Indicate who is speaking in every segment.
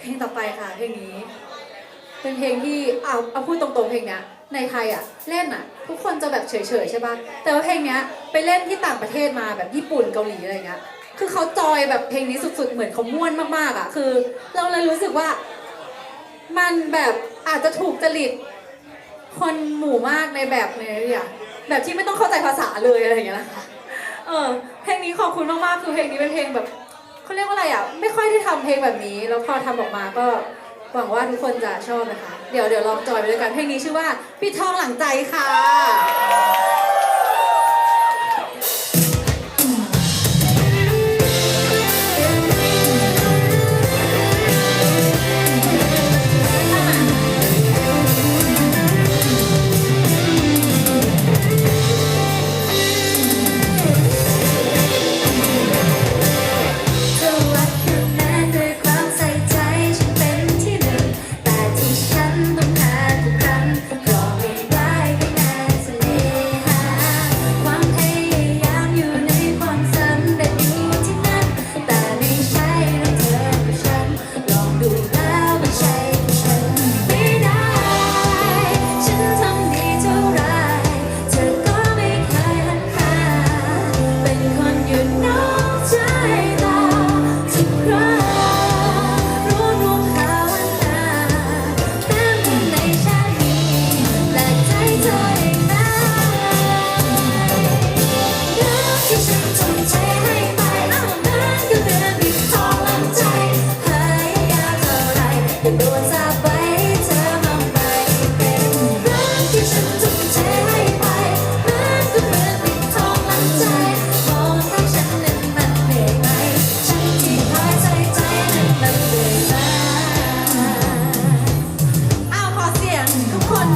Speaker 1: เพลงต่อไปค่ะเพลงนี้ เป็นเพลงที่เอาเอาพูดตรงๆเพลงเนี้ยในไทยอะเล่นอะ ทุกคนจะแบบเฉยๆใช่ป่ะแต่ว่าเพลงเนี้ยไปเล่นที่ต่างประเทศมาแบบญี่ปุ่นเกาหลีอะไรเงี้ยคือเขาจอยแบบเพลงนี้สุดๆเหมือนเขาม่วนมากๆอะคือ เราเลยรู้สึกว่า มันแบบอาจจะถูกจริตคนหมู่มากในแบบในอย่างแบบที่ไม่ต้องเข้าใจภาษาเลยอะไรอย่างเงี้ยนะคะเออเพลงนี้ขอบคุณมากๆคือเพลงนี้เป็นเพลงแบบ เขาเรียกว่าอะไรอะ ไม่ค่อยได้ทำเพลงแบบนี้ แล้วพอทำออกมาก็หวังว่าทุกคนจะชอบนะคะ เดี๋ยวเดี๋ยวลองจอยไปด้วยกันเพลงนี้ชื่อว่าปิดทองหลังใจค่ะ
Speaker 2: จะ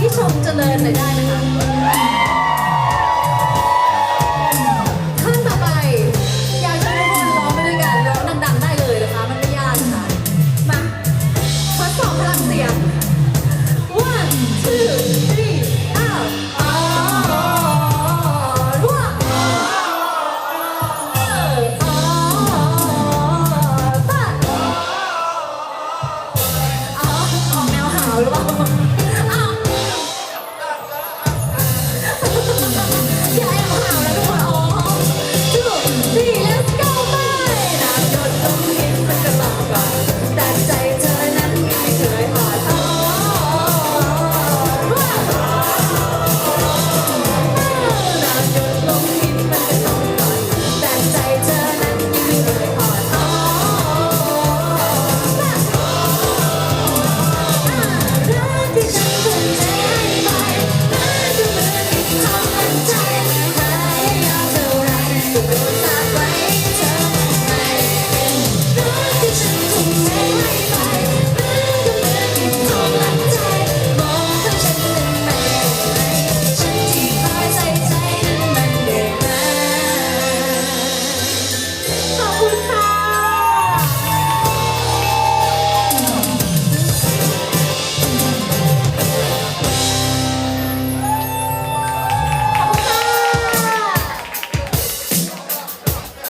Speaker 2: ที่ชมเจริ
Speaker 1: ญหน่อยได้ไหมคะท่านต่อไป อยากจะให้ทุกคนร้องไปด้วยกันร้องดังๆได้เลยนะคะ มันไม่ยากค่ะ มาทดสอบพลังเสียง one two three อ้าวอ๋อรั่วอ๋ออ๋อป้าอ๋อออกแนวหาวหรือเปล่า